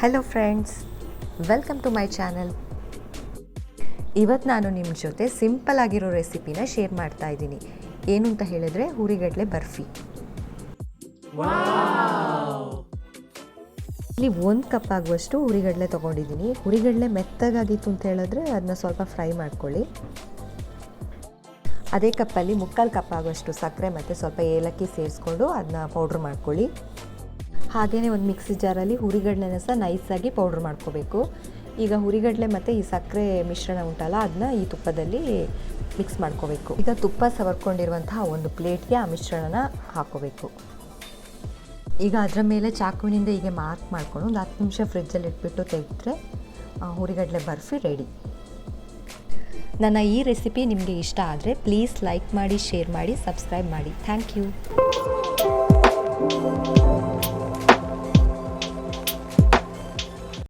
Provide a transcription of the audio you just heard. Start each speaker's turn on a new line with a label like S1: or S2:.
S1: Hello friends welcome to my channel ಇವತ್ತು ನಾನು ನಿಮ್ಮ ಜೊತೆ ಸಿಂಪಲ್ ಆಗಿರೋ ರೆಸಿಪಿನ ಶೇರ್ ಮಾಡ್ತಾ ಇದ್ದೀನಿ. ಏನು ಅಂತ ಹೇಳಿದ್ರೆ ಹುರಿಗಡಲೆ ಬರ್ಫಿ. ಇಲ್ಲಿ ಒಂದು ಕಪ್ ಆಗುವಷ್ಟು ಹುರಿಗಡಲೆ ತೊಗೊಂಡಿದ್ದೀನಿ. ಹುರಿಗಡಲೆ ಮೆತ್ತಗಾಗಿತ್ತು ಅಂತ ಹೇಳಿದ್ರೆ ಅದನ್ನ ಸ್ವಲ್ಪ ಫ್ರೈ ಮಾಡ್ಕೊಳ್ಳಿ. ಅದೇ ಕಪ್ಪಲ್ಲಿ ಮುಕ್ಕಾಲು ಕಪ್ ಆಗುವಷ್ಟು ಸಕ್ಕರೆ ಮತ್ತು ಸ್ವಲ್ಪ ಏಲಕ್ಕಿ ಸೇರಿಸ್ಕೊಂಡು ಅದನ್ನ ಪೌಡ್ರ್ ಮಾಡ್ಕೊಳ್ಳಿ. ಹಾಗೆಯೇ ಒಂದು ಮಿಕ್ಸಿ ಜಾರಲ್ಲಿ ಹುರಿಗಡಲೆನ ಸಹ ನೈಸಾಗಿ ಪೌಡ್ರ್ ಮಾಡ್ಕೋಬೇಕು. ಈಗ ಹುರಿಗಡಲೆ ಮತ್ತು ಈ ಸಕ್ಕರೆ ಮಿಶ್ರಣ ಉಂಟಲ್ಲ ಅದನ್ನ ಈ ತುಪ್ಪದಲ್ಲಿ ಮಿಕ್ಸ್ ಮಾಡ್ಕೋಬೇಕು. ಈಗ ತುಪ್ಪ ಸವರ್ಕೊಂಡಿರುವಂತಹ ಒಂದು ಪ್ಲೇಟ್ಗೆ ಆ ಮಿಶ್ರಣನ ಹಾಕೋಬೇಕು. ಈಗ ಅದರ ಮೇಲೆ ಚಾಕುವಿನಿಂದ ಹೀಗೆ ಮಾರ್ಕ್ ಮಾಡ್ಕೊಂಡು ಒಂದು ಹತ್ತು ನಿಮಿಷ ಫ್ರಿಜ್ಜಲ್ಲಿ ಇಟ್ಬಿಟ್ಟು ತೆಗೆದ್ರೆ ಹುರಿಗಡಲೆ ಬರ್ಫಿ ರೆಡಿ ನನ್ನ ಈ ರೆಸಿಪಿ ನಿಮಗೆ ಇಷ್ಟ ಆದರೆ ಪ್ಲೀಸ್ ಲೈಕ್ ಮಾಡಿ ಶೇರ್ ಮಾಡಿ ಸಬ್ಸ್ಕ್ರೈಬ್ ಮಾಡಿ. Thank you